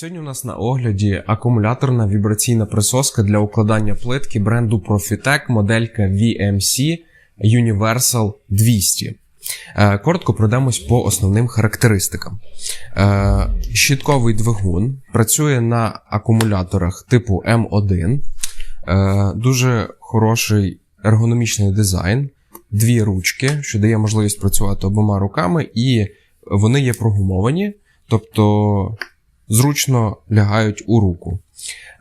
Сьогодні у нас на огляді акумуляторна вібраційна присоска для укладання плитки бренду Profitec, моделька VMC Universal 200. Е, Коротко пройдемось по основним характеристикам. Е, Щітковий двигун працює на акумуляторах типу М1. Е, Дуже хороший ергономічний дизайн, дві ручки, що дає можливість працювати обома руками, і вони є прогумовані, тобто зручно лягають у руку.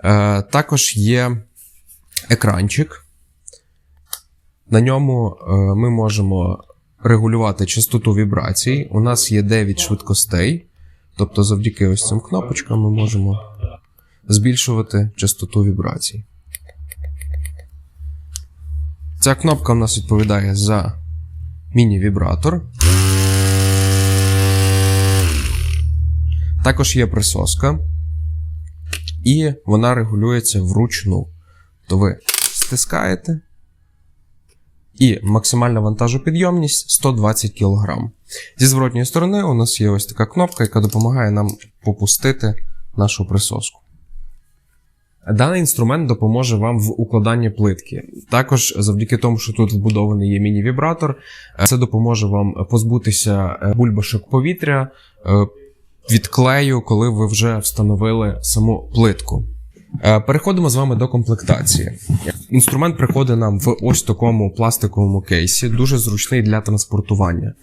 Е, Також є екранчик. На ньому е, ми можемо регулювати частоту вібрацій. У нас є 9 швидкостей, тобто завдяки ось цим кнопочкам ми можемо збільшувати частоту вібрацій. Ця кнопка у нас відповідає за міні-вібратор. Також є присоска, і вона регулюється вручну. То ви стискаєте, і максимальна вантажопідйомність 120 кг. Зі зворотньої сторони у нас є ось така кнопка, яка допомагає нам попустити нашу присоску. Даний інструмент допоможе вам в укладанні плитки. Також завдяки тому, що тут вбудований є міні-вібратор, це допоможе вам позбутися бульбашок повітря е, від клею, коли ви вже встановили саму плитку. Е, Переходимо з вами до комплектації. Інструмент приходить нам в ось такому пластиковому кейсі, дуже зручний для транспортування.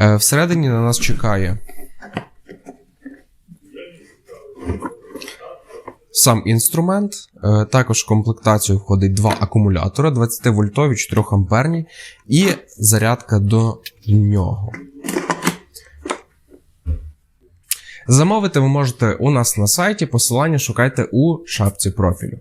Е, Всередині на нас чекає сам інструмент. Е, Також в комплектацію входить два акумулятора 20 вольтові 4 амперні і зарядка до нього. Замовити ви можете у нас на сайті, посилання шукайте у шапці профілю.